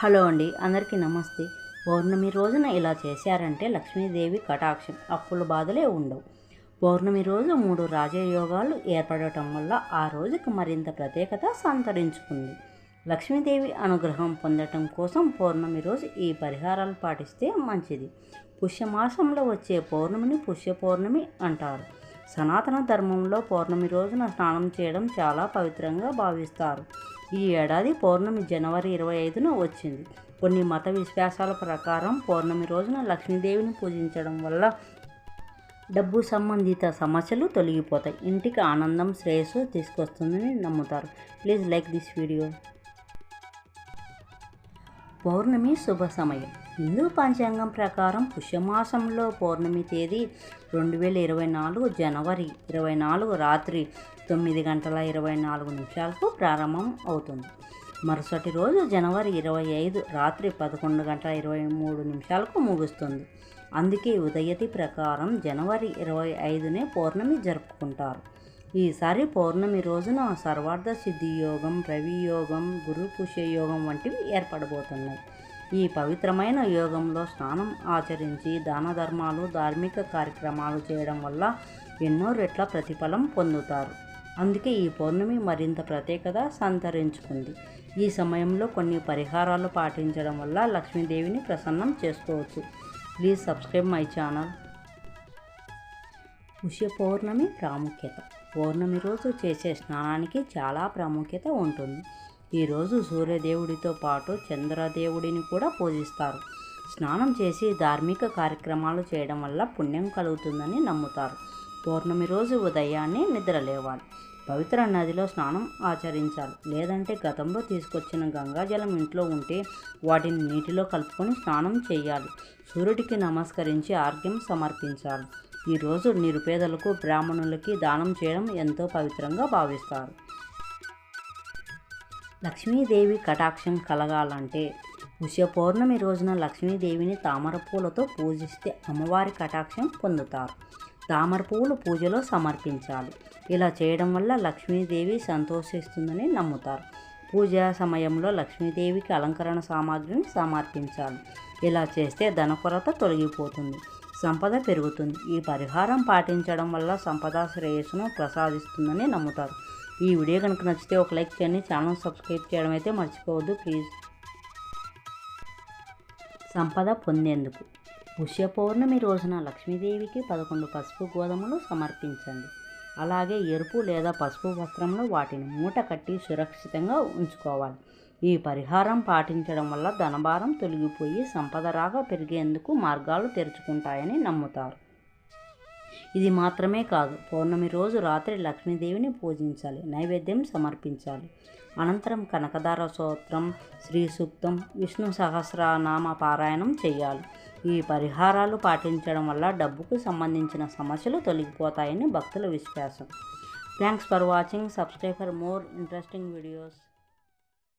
Hello అండి అందరికీ నమస్తే. పౌర్ణమి రోజున ఇలా చేశారంటే లక్ష్మీదేవి కటాక్షం అప్పుల బాధలే ఉండవు. పౌర్ణమి రోజు మూడు రాజయోగాలు ఏర్పడటం వల్ల ఆ రోజుకి మరింత ప్రత్యేకత సంతరించుకుంది. లక్ష్మీదేవి అనుగ్రహం పొందటం కోసం పౌర్ణమి రోజు ఈ పరిహారాలు పాటిస్తే మంచిది. పుష్యమాసంలో వచ్చే పౌర్ణమిని పుష్య పౌర్ణమి అంటారు. సనాతన ధర్మంలో పౌర్ణమి రోజున స్నానం చేయడం చాలా పవిత్రంగా భావిస్తారు. ఈ ఏడాది పౌర్ణమి జనవరి ఇరవై ఐదున వచ్చింది. కొన్ని మత విశ్వాసాల ప్రకారం పౌర్ణమి రోజున లక్ష్మీదేవిని పూజించడం వల్ల డబ్బు సంబంధిత సమస్యలు తొలగిపోతాయి. ఇంటికి ఆనందం శ్రేయస్సు తీసుకొస్తుందని నమ్ముతారు. Please like this video. పౌర్ణమి శుభ సమయం. హిందూ పంచాంగం ప్రకారం పుష్యమాసంలో పౌర్ణమి తేదీ రెండు వేల ఇరవై నాలుగు జనవరి ఇరవై నాలుగు రాత్రి తొమ్మిది గంటల ఇరవై నాలుగు నిమిషాలకు ప్రారంభం అవుతుంది. మరుసటి రోజు జనవరి ఇరవై ఐదు రాత్రి పదకొండు గంటల ఇరవై మూడు నిమిషాలకు ముగుస్తుంది. అందుకే ఉదయతి ప్రకారం జనవరి ఇరవై ఐదునే పౌర్ణమి జరుపుకుంటారు. ఈసారి పౌర్ణమి రోజున సర్వార్థ సిద్ధి యోగం రవి యోగం గురు పుష్య యోగం వంటివి ఏర్పడబోతున్నాయి. ఈ పవిత్రమైన యోగంలో స్నానం ఆచరించి దాన ధర్మాలు ధార్మిక కార్యక్రమాలు చేయడం వల్ల ఎన్నో రెట్ల ప్రతిఫలం పొందుతారు. అందుకే ఈ పౌర్ణమి మరింత ప్రత్యేకత సంతరించుకుంది. ఈ సమయంలో కొన్ని పరిహారాలు పాటించడం వల్ల లక్ష్మీదేవిని ప్రసన్నం చేసుకోవచ్చు. Please subscribe my channel. పుష్య పౌర్ణమి ప్రాముఖ్యత. పౌర్ణమి రోజు చేసే స్నానానికి చాలా ప్రాముఖ్యత ఉంటుంది. ఈరోజు సూర్యదేవుడితో పాటు చంద్రదేవుడిని కూడా పూజిస్తారు. స్నానం చేసి ధార్మిక కార్యక్రమాలు చేయడం వల్ల పుణ్యం కలుగుతుందని నమ్ముతారు. పౌర్ణమి రోజు ఉదయాన్నే నిద్రలేవాలి పవిత్ర నదిలో స్నానం ఆచరించాలి. లేదంటే గతంలో తీసుకొచ్చిన గంగాజలం ఇంట్లో ఉంటే వాటిని నీటిలో కలుపుకొని స్నానం చేయాలి. సూర్యుడికి నమస్కరించి ఆర్ఘ్యం సమర్పించాలి. ఈరోజు నిరుపేదలకు బ్రాహ్మణులకి దానం చేయడం ఎంతో పవిత్రంగా భావిస్తారు. లక్ష్మీదేవి కటాక్షం కలగాలంటే ఉష పౌర్ణమి రోజున లక్ష్మీదేవిని తామర పూలతో పూజిస్తే అమ్మవారి కటాక్షం పొందుతారు. తామర పువ్వులు పూజలో సమర్పించాలి. ఇలా చేయడం వల్ల లక్ష్మీదేవి సంతోషిస్తుందని నమ్ముతారు. పూజా సమయంలో లక్ష్మీదేవికి అలంకరణ సామాగ్రిని సమర్పించాలి. ఇలా చేస్తే ధన కొరత తొలగిపోతుంది. సంపద పెరుగుతుంది. ఈ పరిహారం పాటించడం వల్ల సంపద శ్రేయస్సును ప్రసాదిస్తుందని నమ్ముతారు. ఈ వీడియో కనుక నచ్చితే ఒక లైక్ చేయండి. ఛానల్ సబ్స్క్రైబ్ చేయడం అయితే మర్చిపోవద్దు. ప్లీజ్. సంపద పొందేందుకు పుష్య పౌర్ణమి రోజున లక్ష్మీదేవికి పదకొండు పసుపు గోధుమలు సమర్పించండి. అలాగే ఎరుపు లేదా పసుపు వస్త్రంలో వాటిని మూట కట్టి సురక్షితంగా ఉంచుకోవాలి. ఈ పరిహారం పాటించడం వల్ల ధనభారం తొలగిపోయి సంపద రాగా పెరిగేందుకు మార్గాలు తెరుచుకుంటాయని నమ్ముతారు. ఇది మాత్రమే కాదు పౌర్ణమి రోజు రాత్రి లక్ష్మీదేవిని పూజించాలి నైవేద్యం సమర్పించాలి. అనంతరం కనకదార స్తోత్రం శ్రీ సూక్తం విష్ణు సహస్రనామ పారాయణం చేయాలి. ఈ పరిహారాలు పాటించడం వల్ల డబ్బుకు సంబంధించిన సమస్యలు తొలగిపోతాయని భక్తుల విశ్వాసం. Thanks for watching subscribe for more interesting videos